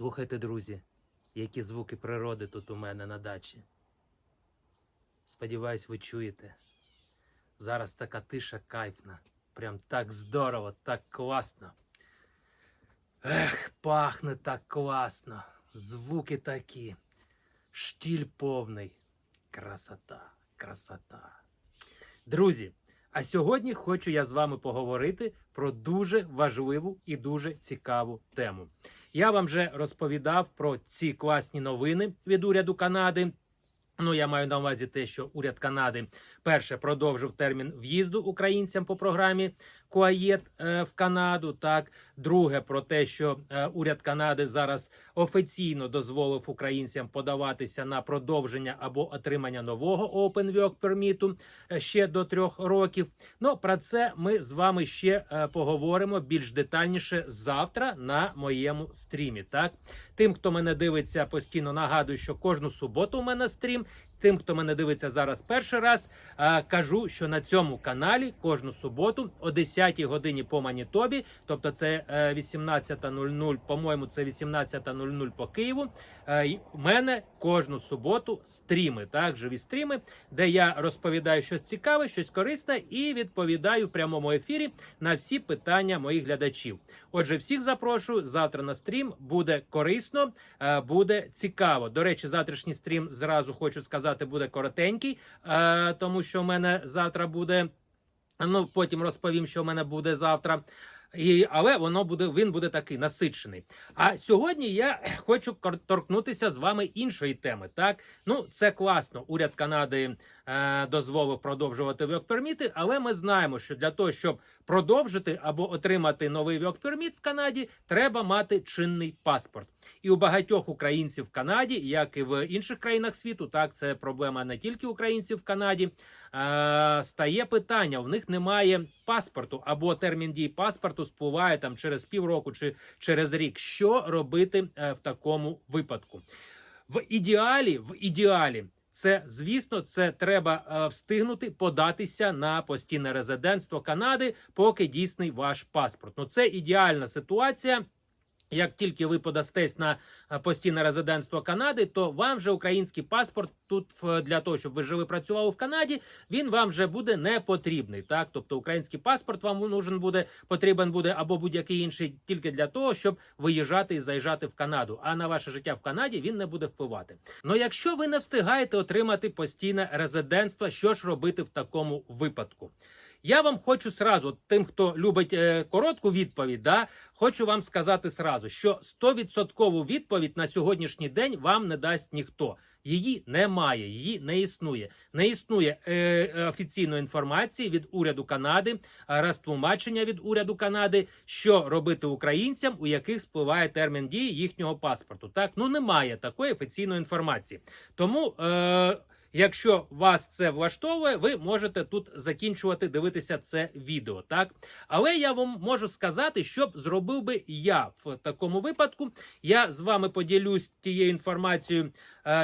Слухайте, друзі, які звуки природи тут у мене на дачі. Сподіваюсь, ви чуєте. Зараз така тиша кайфна. Прям так здорово, так класно. Ех, пахне так класно. Звуки такі. Штіль повний. Красота, красота. Друзі, а сьогодні хочу я з вами поговорити про дуже важливу і дуже цікаву тему. Я вам вже розповідав про ці класні новини від уряду Канади. Ну, я маю на увазі те, що уряд Канади перше продовжив термін в'їзду українцям по програмі Куаєт е, в Канаду. Так, друге, про те, що е, уряд Канади зараз офіційно дозволив українцям подаватися на продовження або отримання нового Open Work Permit е, ще до трьох років. Ну про це ми з вами ще поговоримо більш детальніше завтра на моєму стрімі. Так, тим, хто мене дивиться постійно, нагадую, що кожну суботу у мене стрім. Тим, хто мене дивиться зараз перший раз, е, кажу, що на цьому каналі кожну суботу о 10 годині по Манітобі, тобто це е, 18.00, по-моєму, це 18.00 по Києву. Е, У мене кожну суботу стріми, так, живі стріми, де я розповідаю щось цікаве, щось корисне і відповідаю в прямому ефірі на всі питання моїх глядачів. Отже, всіх запрошую завтра на стрім. Буде корисно, е, буде цікаво. До речі, завтрашній стрім зразу хочу сказати, буде коротенький, е, тому що в мене завтра буде. Ну, потім розповім, що в мене буде завтра. І, але воно буде, він буде такий насичений. А сьогодні я хочу торкнутися з вами іншої теми. Так, ну це класно. Уряд Канади дозволив продовжувати вьок-перміти, але ми знаємо, що для того, щоб продовжити або отримати новий вьок-перміт в Канаді, треба мати чинний паспорт. І у багатьох українців в Канаді, як і в інших країнах світу, так це проблема не тільки українців в Канаді. Е, стає питання: в них немає паспорту, або термін дії паспорту спливає там через півроку чи через рік. Що робити е, в такому випадку? В ідеалі, в ідеалі. Це звісно, це треба е, встигнути податися на постійне резидентство Канади, поки дійсний ваш паспорт. Ну це ідеальна ситуація. Як тільки ви подастесь на е, постійне резидентство Канади, то вам вже український паспорт тут для того, щоб ви жили працювали в Канаді, він вам вже буде не потрібний. Так, тобто український паспорт вам нужен буде, потрібен буде або будь-який інший тільки для того, щоб виїжджати і заїжджати в Канаду. А на ваше життя в Канаді він не буде впливати. Ну якщо ви не встигаєте отримати постійне резидентство, що ж робити в такому випадку? Я вам хочу сразу, тим, хто любить е, коротку відповідь, да, хочу вам сказати сразу, що 100% відповідь на сьогоднішній день вам не дасть ніхто. Її немає, її не існує. Не існує е, офіційної інформації від уряду Канади, е, розтлумачення від уряду Канади, що робити українцям, у яких спливає термін дії їхнього паспорту. Так ну немає такої офіційної інформації. Тому. Е, Якщо вас це влаштовує, ви можете тут закінчувати дивитися це відео, так але я вам можу сказати, що б зробив би я в такому випадку. Я з вами поділюсь тією інформацією,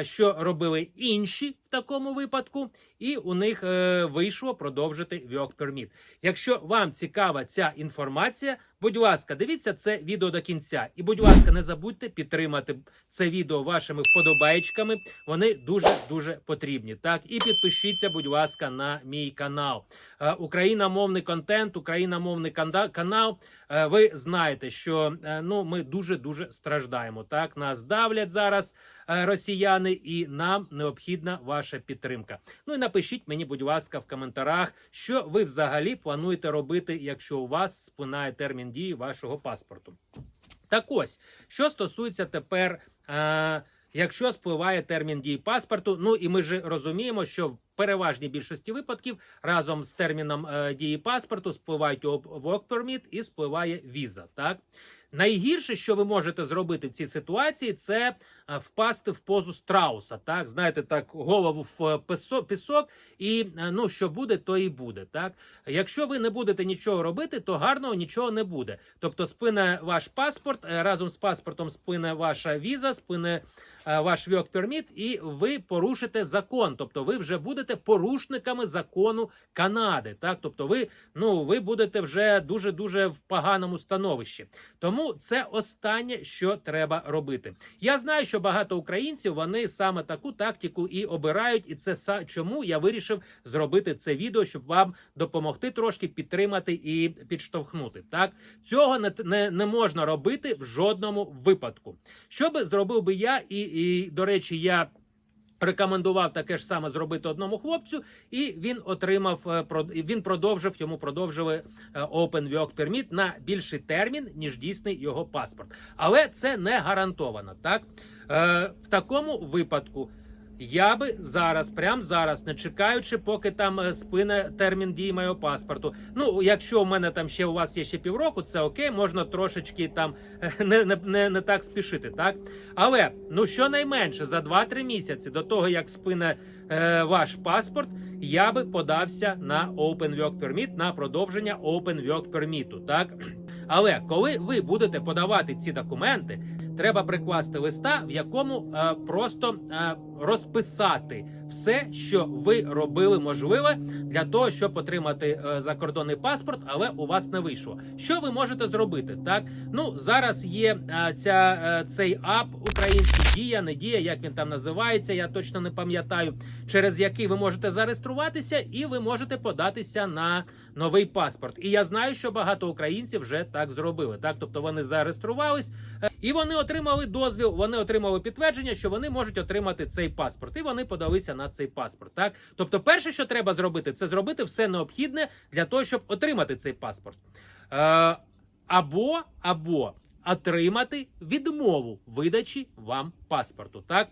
що робили інші в такому випадку, і у них е, вийшло продовжити work permit. Якщо вам цікава ця інформація, будь ласка, дивіться це відео до кінця. І, будь ласка, не забудьте підтримати це відео вашими вподобайчиками. Вони дуже дуже потрібні. Так, і підпишіться, будь ласка, на мій канал. Е, Україномовний контент, україномовний канда- канал. Е, Ви знаєте, що е, ну ми дуже дуже страждаємо. Так нас давлять зараз е, росіяни, і нам необхідна ваша підтримка. Ну і напишіть мені, будь ласка, в коментарях, що ви взагалі плануєте робити, якщо у вас спинає термін дії вашого паспорту. Так ось, що стосується тепер, е, якщо спливає термін дії паспорту, ну і ми ж розуміємо, що в переважній більшості випадків разом з терміном е, дії паспорту спливають work permit і спливає віза. Так найгірше, що ви можете зробити в цій ситуації, це е, впасти в позу страуса. Так, знаєте, так голову в е, пісок, і е, ну що буде, то і буде. Так, якщо ви не будете нічого робити, то гарного нічого не буде. Тобто, спине ваш паспорт е, разом з паспортом спине ваша віза, спине е, ваш work permit, і ви порушите закон. Тобто, ви вже будете порушниками закону Канади. Так, тобто, ви ну ви будете вже дуже дуже в поганому становищі. Тому це останнє, що треба робити. Я знаю, що багато українців вони саме таку тактику і обирають, і це чому я вирішив зробити це відео, щоб вам допомогти трошки підтримати і підштовхнути. Так цього не, не, не можна робити в жодному випадку. Що би зробив би я, і, і до речі, я. Рекомендував таке ж саме зробити одному хлопцю, і він отримав е, він продовжив йому продовжили е, Open Work Permit на більший термін, ніж дійсний його паспорт. Але це не гарантовано. Так е, в такому випадку я би зараз, прямо зараз, не чекаючи, поки там е, спине термін дії моєго паспорту. Ну, якщо у мене там ще у вас є ще півроку, це окей, можна трошечки там е, не, не, не, не так спішити, так? Але ну щонайменше за 2-3 місяці до того, як спине е, ваш паспорт, я би подався на Open Work Permit, на продовження Open Work Permit, так? Але коли ви будете подавати ці документи, треба прикласти листа, в якому е, просто е, розписати все, що ви робили можливе для того, щоб отримати е, закордонний паспорт, але у вас не вийшло. Що ви можете зробити? Так ну зараз є е, ця е, цей ап український дія, не дія, як він там називається. Я точно не пам'ятаю, через який ви можете зареєструватися, і ви можете податися на новий паспорт. І я знаю, що багато українців вже так зробили. Так, тобто вони зареєструвались і вони отримали дозвіл, вони отримали підтвердження, що вони можуть отримати цей паспорт, і вони подалися на цей паспорт. Так, тобто, перше, що треба зробити, це зробити все необхідне для того, щоб отримати цей паспорт. Е, або або отримати відмову видачі вам паспорту. Так.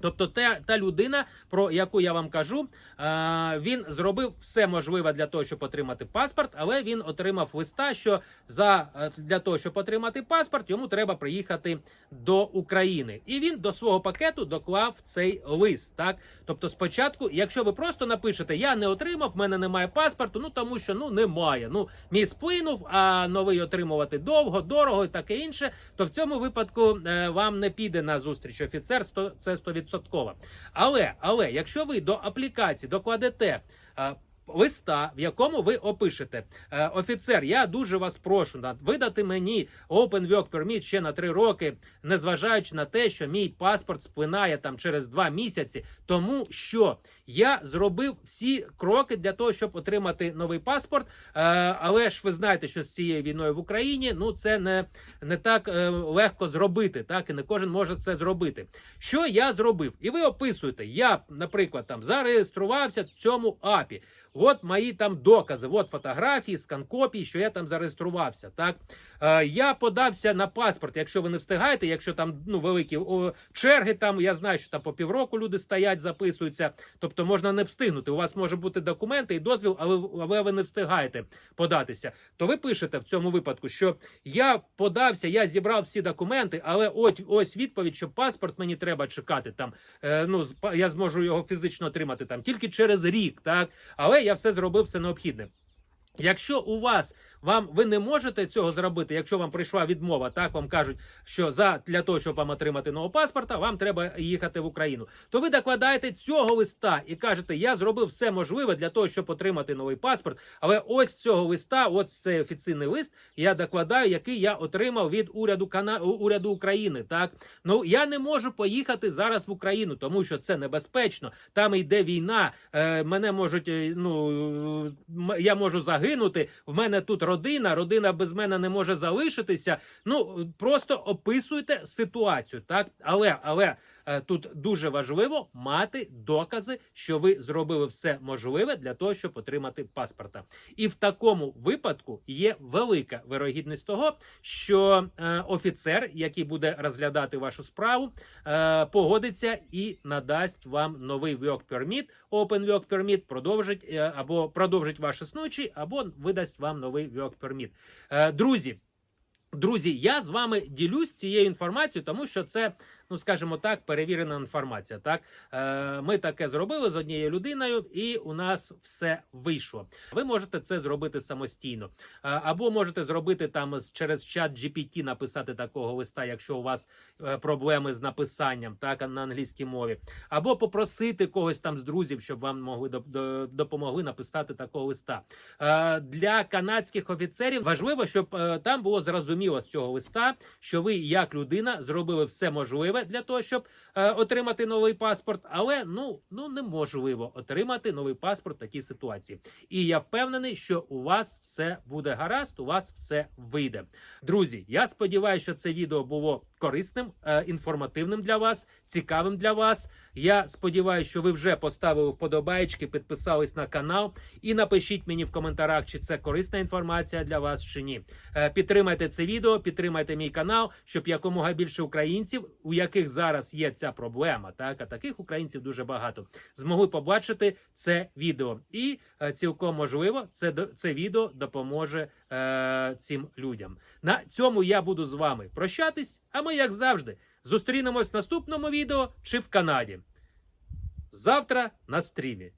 Тобто, та, та людина, про яку я вам кажу, е, він зробив все можливе для того, щоб отримати паспорт, але він отримав листа, що за е, для того, щоб отримати паспорт, йому треба приїхати до України, і він до свого пакету доклав цей лист. Так, тобто, спочатку, якщо ви просто напишете Я не отримав, в мене немає паспорту, ну тому що ну немає. Ну мій сплинув, а новий отримувати довго, дорого і таке інше. То в цьому випадку е, вам не піде на зустріч офіцер. 100, це 100%. Але, але якщо ви до аплікації докладете. е, Листа, в якому ви опишете е, офіцер, я дуже вас прошу видати мені Open Work Permit ще на три роки, незважаючи на те, що мій паспорт сплинає там через два місяці, тому що я зробив всі кроки для того, щоб отримати новий паспорт. Е, але ж ви знаєте, що з цією війною в Україні ну це не, не так е, легко зробити, так і не кожен може це зробити. Що я зробив? І ви описуєте, я, наприклад, там зареєструвався в цьому апі. От мої там докази, от фотографії, скан копій, що я там зареєструвався. Так е, я подався на паспорт. Якщо ви не встигаєте, якщо там ну великі о, черги, там я знаю, що там по півроку люди стоять, записуються. Тобто можна не встигнути. У вас може бути документи і дозвіл, але, але ви не встигаєте податися. То ви пишете в цьому випадку, що я подався, я зібрав всі документи, але ось ось відповідь, що паспорт мені треба чекати там. Е, ну я зможу його фізично отримати там тільки через рік, так але я все зробив, все необхідне. Якщо у вас вам ви не можете цього зробити, якщо вам прийшла відмова, так вам кажуть, що за для того, щоб вам отримати нового паспорта, вам треба їхати в Україну. То ви докладаєте цього листа і кажете, я зробив все можливе для того, щоб отримати новий паспорт. Але ось цього листа, от цей офіційний лист, я докладаю, який я отримав від уряду Кана... уряду України. Так ну я не можу поїхати зараз в Україну, тому що це небезпечно. Там йде війна. Е, мене можуть е, ну я можу загинути. В мене тут родина, родина без мене не може залишитися. Ну просто описуйте ситуацію, так але але. Е, Тут дуже важливо мати докази, що ви зробили все можливе для того, щоб отримати паспорта. І в такому випадку є велика вирогідність того, що е, офіцер, який буде розглядати вашу справу, е, погодиться і надасть вам новий work permit, open work permit, продовжить або продовжить ваш існуючий, або видасть вам новий work permit. Друзі. Друзі, я з вами ділюсь цією інформацією, тому що це ну скажімо так, перевірена інформація. Так е, ми таке зробили з однією людиною, і у нас все вийшло. Ви можете це зробити самостійно, Е, або можете зробити там через чат GPT написати такого листа, якщо у вас е, проблеми з написанням, так на англійській мові, або попросити когось там з друзів, щоб вам могли допомогли написати такого листа. Для канадських офіцерів важливо, щоб там було зрозуміло з цього листа, що ви, як людина, зробили все можливе для того, щоб е, отримати новий паспорт, але ну, ну неможливо отримати новий паспорт в такій ситуації. І я впевнений, що у вас все буде гаразд, у вас все вийде. Друзі, я сподіваюся, що це відео було корисним, е, інформативним для вас, цікавим для вас. Я сподіваюся, що ви вже поставили вподобайки, підписались на канал і напишіть мені в коментарях, чи це корисна інформація для вас чи ні. Е, Підтримайте це відео, підтримайте мій канал, щоб якомога більше українців, у яких зараз є ця проблема, так а таких українців дуже багато, змогли побачити це відео. І е, цілком можливо, це це відео допоможе е, цим людям. На цьому я буду з вами прощатись. А ми, як завжди, зустрінемось в наступному відео чи в Канаді. Завтра на стрімі.